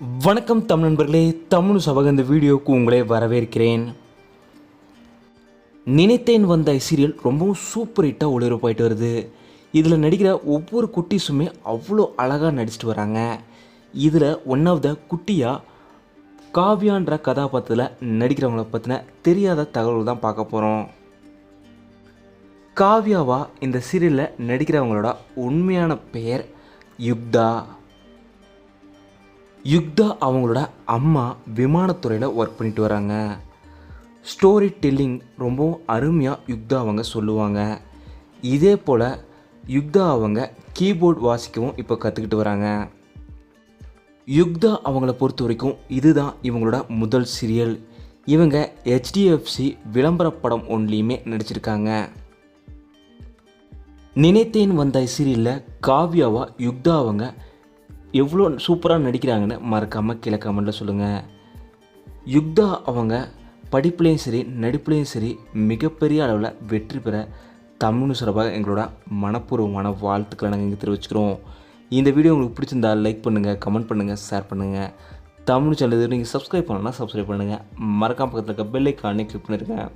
வணக்கம் தமிழ் நண்பர்களே தமிழ் சபக இந்த வீடியோவுக்கு உங்களை வரவேற்கிறேன். நினைத்தேன் வந்த சீரியல் ரொம்பவும் சூப்பர் ஹிட்டாக ஒளிபரப்பாயிட்டு வருது. இதில் நடிக்கிற ஒவ்வொரு குட்டீஸுமே அவ்வளோ அழகாக நடிச்சிட்டு வராங்க. இதில் ஒன் ஆஃப் த குட்டியாக காவியான்ற கதாபாத்திரத்தில் நடிக்கிறவங்கள பற்றின தெரியாத தகவல் தான் பார்க்க போகிறோம் காவ்யாவா இந்த சீரியலில் நடிக்கிறவங்களோட உண்மையான பெயர் யுக்தா. யுக்தா அவங்களோட அம்மா விமானத்துறையில் ஒர்க் பண்ணிட்டு வராங்க. ஸ்டோரி டெல்லிங் ரொம்பவும் அருமையாக யுக்தா அவங்க சொல்லுவாங்க. இதே போல் யுக்தா அவங்க கீபோர்ட் வாசிக்கவும் இப்போ கற்றுக்கிட்டு வராங்க. யுக்தா அவங்கள பொறுத்த வரைக்கும் இதுதான் இவங்களோட முதல் சீரியல் இவங்க ஹெச்டிஎஃப்சி விளம்பர படம் ஒன்லேயுமே நடிச்சிருக்காங்க. நினைத்தேன் வந்த சீரியலில் காவ்யாவா யுக்தா அவங்க எவ்வளோ சூப்பராக நடிக்கிறாங்கன்னு மறக்காமல் கீழே கமெண்ட்டில் சொல்லுங்கள் யுக்தா அவங்க படிப்புலேயும் சரி நடிப்புலேயும் சரி மிகப்பெரிய அளவில் வெற்றி பெற தமிழ் சிறப்பாக எங்களோட மனப்பூர்வமான வாழ்த்துக்களை நாங்கள் இங்கே தெரிவிச்சுக்கிறோம். இந்த வீடியோ உங்களுக்கு பிடிச்சிருந்தா லைக் பண்ணுங்கள் கமெண்ட் பண்ணுங்கள் ஷேர் பண்ணுங்கள் தமிழ் சேனல் நீங்கள் சப்ஸ்கிரைப் பண்ணலன்னா சப்ஸ்கிரைப் பண்ணுங்கள் மறக்காம பக்கத்தில் இருக்க பெல் ஐக்கானே கிளிக் பண்ணிருக்கேன்